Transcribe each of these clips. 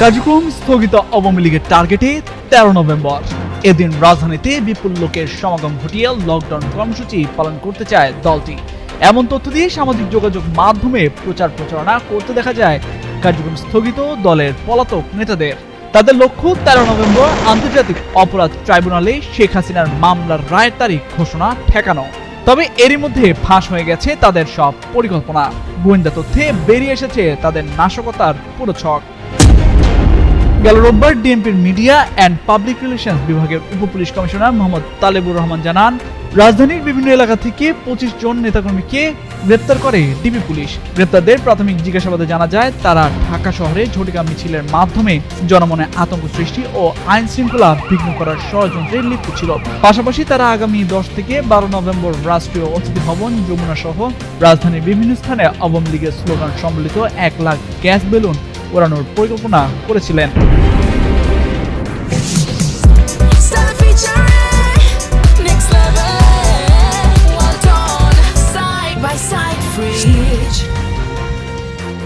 কার্যক্রম স্থগিত আওয়ামী লীগের টার্গেটে তেরো নভেম্বর। এদিন রাজধানীতে বিপুল লোকের সমাগম ঘটিয়ে লকডাউন কর্মসূচি পালন করতে চায় দলটি। এমন তথ্য দিয়ে সামাজিক যোগাযোগ মাধ্যমে প্রচার প্রচারণা করতে দেখা যায় কার্যক্রম স্থগিত দলের পলাতক নেতাদের। তাদের লক্ষ্য তেরো নভেম্বর আন্তর্জাতিক অপরাধ ট্রাইব্যুনালে শেখ হাসিনার মামলার রায়ের তারিখ ঘোষণা ঠেকানো। তবে এরই মধ্যে ফাঁস হয়ে গেছে তাদের সব পরিকল্পনা। গোয়েন্দা তথ্যে বেরিয়ে এসেছে তাদের নাশকতার পুরো ছক। গেল রোববার ডিএমপির মিডিয়া অ্যান্ড পাবলিক রিলেশনস বিভাগের উপপুলিশ কমিশনার মোহাম্মদ তালেবুর রহমান জানান, রাজধানীর বিভিন্ন এলাকা থেকে পঁচিশ জন নেতাকর্মীকে গ্রেপ্তার করে ডিবি পুলিশ। গ্রেপ্তারদের প্রাথমিক জিজ্ঞাসাবাদে জানা যায়, তারা ঢাকা শহরে ঝটিকা মিছিলের মাধ্যমে জনমনে আতঙ্ক সৃষ্টি ও আইন শৃঙ্খলা বিঘ্ন করার ষড়যন্ত্রে লিপ্ত ছিল। পাশাপাশি তারা আগামী দশ থেকে বারো নভেম্বর রাষ্ট্রীয় অতিথি ভবন যমুনা সহ রাজধানীর বিভিন্ন স্থানে আওয়ামী লীগের স্লোগান সম্বলিত এক লাখ গ্যাস বেলুন ওড়ানোর পরিকল্পনা করেছিলেন.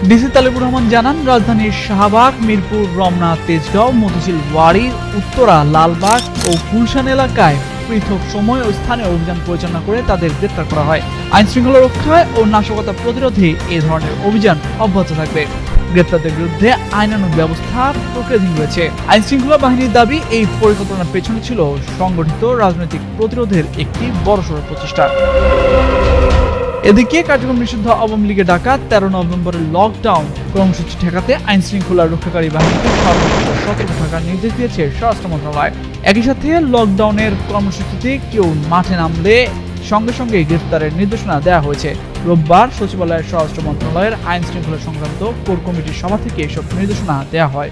ডিসি তালিবুর রহমান জানান, রাজধানীর শাহবাগ, মিরপুর, রমনা, তেজগাঁও মতিঝিল ওয়ারি, উত্তরা, লালবাগ ও গুলশান এলাকায় পৃথক সময় ও স্থানে অভিযান পরিচালনা করে তাদের গ্রেপ্তার করা হয় আইন শৃঙ্খলা রক্ষায় ও নাশকতা প্রতিরোধে এ ধরনের অভিযান অব্যাহত থাকবে গ্রেপ্তারদের বিরুদ্ধে আইনানুগ ব্যবস্থা প্রক্রিয়াধীন রয়েছে। আইন শৃঙ্খলা বাহিনীর দাবি, এই পরিকল্পনার পেছনে ছিল সংগঠিত রাজনৈতিক প্রতিরোধের একটি বড়সড় প্রচেষ্টা। এদিকে কার্যক্রম নিষিদ্ধ আওয়ামী লীগের ডাকা তেরো নভেম্বরের লকডাউন কর্মসূচি ঠেকাতে আইন শৃঙ্খলা রক্ষাকারী বাহিনীকে সর্বোচ্চ সতর্ক থাকার নির্দেশ দিয়েছে স্বরাষ্ট্র মন্ত্রণালয়। একই সাথে লকডাউনের কর্মসূচিতে কেউ মাঠে নামলে সঙ্গে সঙ্গে গ্রেফতারের নির্দেশনা দেওয়া হয়েছে। রোববার সচিবালয়ের স্বরাষ্ট্র মন্ত্রণালয়ের আইন শৃঙ্খলা সংক্রান্ত কোর কমিটির সভা থেকে এসব নির্দেশনা দেওয়া হয়।